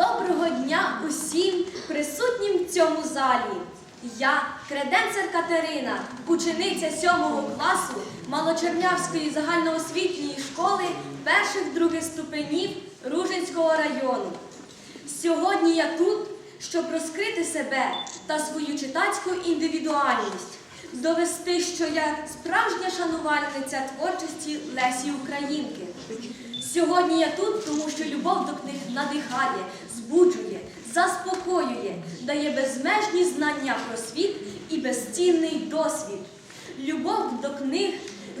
Доброго дня усім присутнім в цьому залі. Я, креденцер Катерина, учениця 7 класу Малочернявської загальноосвітньої школи перших других ступенів Ружинського району. Сьогодні я тут, щоб розкрити себе та свою читацьку індивідуальність, довести, що я справжня шанувальниця творчості Лесі Українки. Сьогодні я тут, тому що любов до книг надихає, збуджує, заспокоює, дає безмежні знання про світ і безцінний досвід. Любов до книг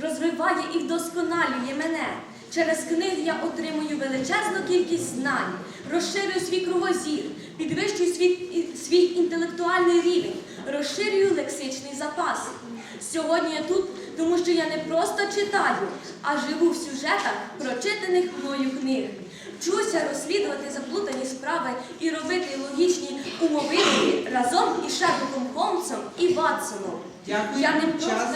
розвиває і вдосконалює мене. Через книги я отримую величезну кількість знань, розширюю свій кругозір, підвищую свій, інтелектуальний рівень, розширюю лексичний запас. Сьогодні я тут, тому що я не просто читаю, а живу в сюжетах прочитаних мною книг. Вчуся розслідувати заплутані справи і робити логічні умовивки разом із Шерлоком Холмсом і Ватсоном. Дякую. Я не просто.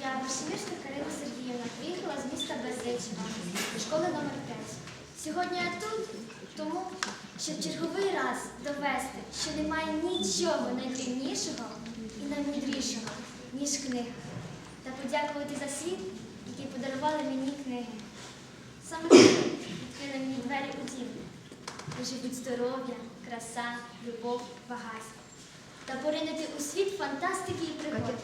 Я Бурсімірська Карина Сергіївна приїхала з міста Бердичева, до школи номер 5. Сьогодні я тут, тому щоб черговий раз довести, що немає нічого найдивнішого і наймудрішого, ніж книга. Та подякувати за світ, який подарували мені книги. Саме книги відкрили мені двері у дім, де живуть здоров'я, краса, любов, багатство. Та поринити у світ фантастики і пригод.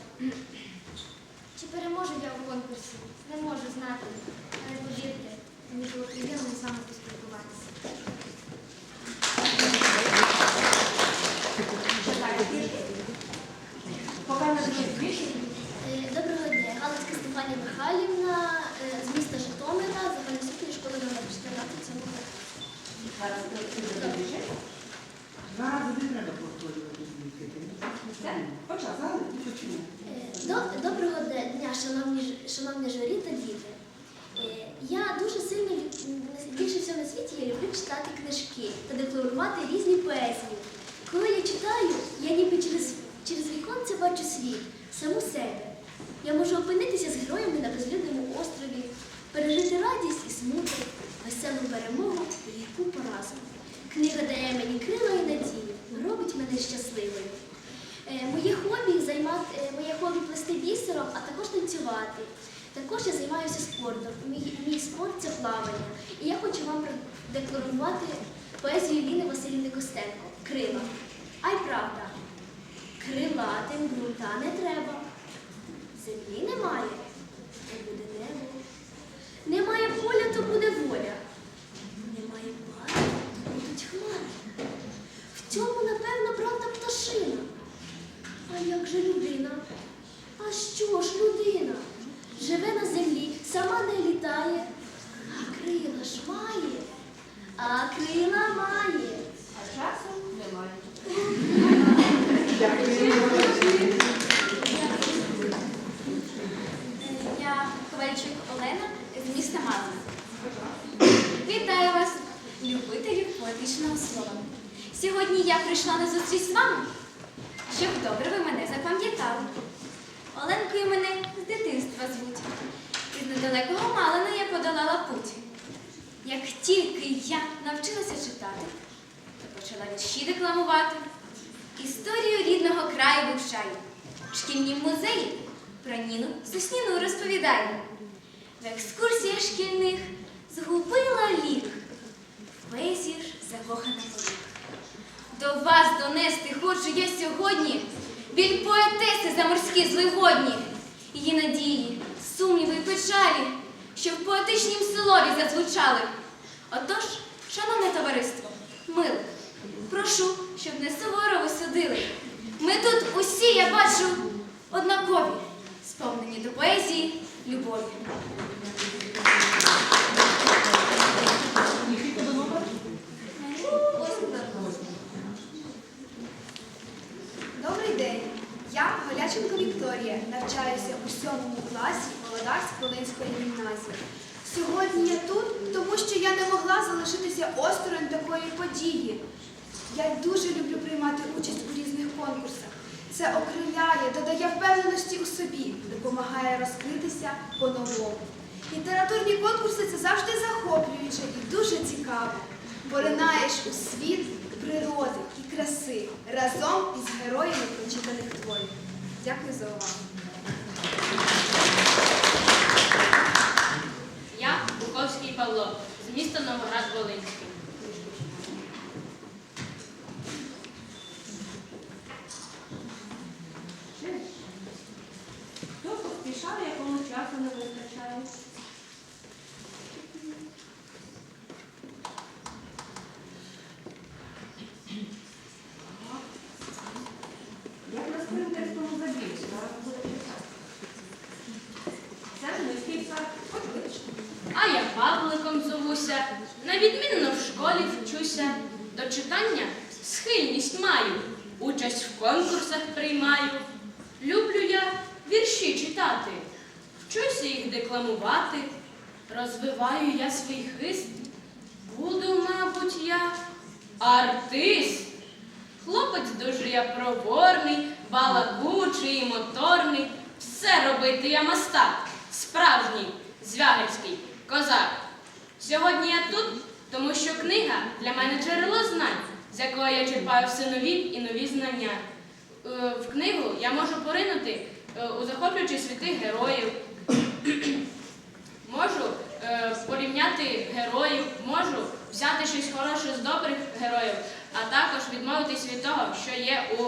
Чи переможу я у конкурсі? Не можу знати. Але повірте, мені було приємно з вами поспілкуватися. Е, Доброго дня. Галицька Стефанія Михайлівна е, з міста Житомира, загальноосвітньої школи номер 14 цього року. Зараз не треба повторювати звідки ти. Все? Почали і почнемо. Е, до- Доброго дня, шановні, шановні журі та діти. Е, Я дуже сильно читати книжки та декларувати різні поезії. Коли я читаю, я ніби через, через віконце бачу світ, саму себе. Я можу опинитися з героями на безлюдному острові, пережити радість і смуток, веселу перемогу і гірку поразу. Книга дає мені крила і надію, робить мене щасливою. Е, Моє хобі займати е, моє хобі плести бісером, а також танцювати. Також я займаюся спортом. Мій, мій спорт це плавання. І я хочу вам продекларувати поезію Ліни Василівни Костенко Крила. А й правда, крилатим ґрунта не треба. Землі немає, то буде небо. Немає поля, то буде воля. Немає пари, то будуть хмари. В цьому, напевно, правда пташина. А як же людина? А що ж людина? Живе на землі, сама не літає, а крила ж має, а крила має. А часу немає. Я Ковальчук Олена з міста Мазна. Вітаю вас, любителі поетичного слова. Сьогодні я прийшла на зустріч з вами, щоб добре ви мене запам'ятали. Оленкою мене з дитинства звуть. Із недалекого Малина я подолала путь. Як тільки я навчилася читати, то почала вірші декламувати. Історію рідного краю вивчаю. В шкільнім музеї про Ніну Сосніну розповідаю. В екскурсіях шкільних згубила лік. В поезію ж закохана повік. До вас донести хочу я сьогодні біль поетеси за морські зливодні, її надії, сумніви печалі, що в поетичнім слові зазвучали. Отож, шановне товариство, миле, прошу, щоб не суворо ви судили. Ми тут усі, я бачу, однакові, сповнені до поезії любові. Добрий день. Я Голяченко Вікторія, навчаюся у сьомому класі Володарськ-Волинської гімназії. Сьогодні я тут, тому що я не могла залишитися осторонь такої події. Я дуже люблю приймати участь у різних конкурсах. Це окриляє, додає впевненості у собі, допомагає розкритися по-новому. Літературні конкурси це завжди захоплююче і дуже цікаво. Поринаєш у світ природи і краси разом із героями прочитаних творів. Дякую за увагу. Часу не вистачає? Як на зараз буде читати. Це низький псак, хоч. А я Павликом зовуся, на відмінно в школі вчуся. До читання схильність маю, участь в конкурсах приймаю. Люблю я вірші читати, вчуся їх декламувати, розвиваю я свій хист. Буду, мабуть, я артист. Хлопець дуже я проворний, балакучий і моторний. Все робити я мастак, справжній, звягельський, козак. Сьогодні я тут, тому що книга для мене джерело знань, з якого я черпаю все нові і нові знання. Е, В книгу я можу поринути е, у захоплюючі світи героїв, можу е, порівняти героїв, можу взяти щось хороше з добрих героїв, а також відмовитись від того, що є у